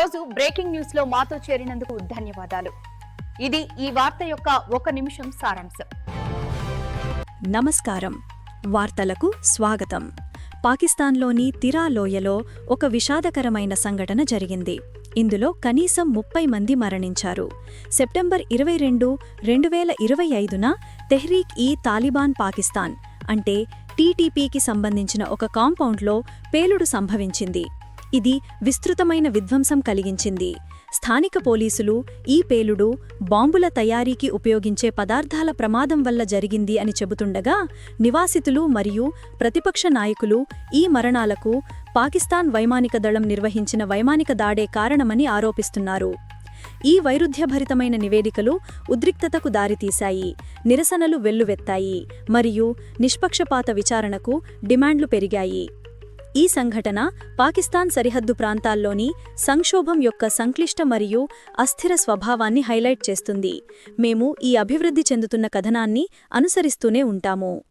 ఈరోజు బ్రేకింగ్ న్యూస్లో మాతో చేరినందుకు ధన్యవాదాలు. ఇది ఈ వార్త యొక్క ఒక నిమిషం సారాంశం. నమస్కారం. వార్తలకు స్వాగతం. పాకిస్తాన్లోని తిరా లోయలో ఒక విషాదకరమైన సంఘటన జరిగింది. ఇందులో కనీసం ముప్పై మంది మరణించారు. సెప్టెంబర్ ఇరవై రెండు రెండు వేల ఇరవై ఐదున తెహ్రీక్ ఈ తాలిబాన్ పాకిస్తాన్ అంటే టీటీపీకి సంబంధించిన ఒక కాంపౌండ్లో పేలుడు సంభవించింది. ఇది విస్తృతమైన విధ్వంసం కలిగించింది. స్థానిక పోలీసులు ఈ పేలుడు బాంబుల తయారీకి ఉపయోగించే పదార్థాల ప్రమాదం వల్ల జరిగింది అని చెబుతుండగా నివాసితులు మరియు ప్రతిపక్ష నాయకులు ఈ మరణాలకు పాకిస్తాన్ వైమానిక దళం నిర్వహించిన వైమానిక దాడే కారణమని ఆరోపిస్తున్నారు. ఈ వైరుధ్యభరితమైన నివేదికలు ఉద్రిక్తతకు దారితీశాయి నిరసనలు వెల్లువెత్తాయి మరియు నిష్పక్షపాత విచారణకు డిమాండ్లు పెరిగాయి. ఈ సంఘటన పాకిస్తాన్ సరిహద్దు ప్రాంతాల్లోని సంక్షోభం యొక్క సంక్లిష్ట మరియు అస్థిర స్వభావాన్ని హైలైట్ చేస్తుంది. మేము ఈ అభివృద్ధి చెందుతున్న కథనాన్ని అనుసరిస్తూనే ఉంటాము.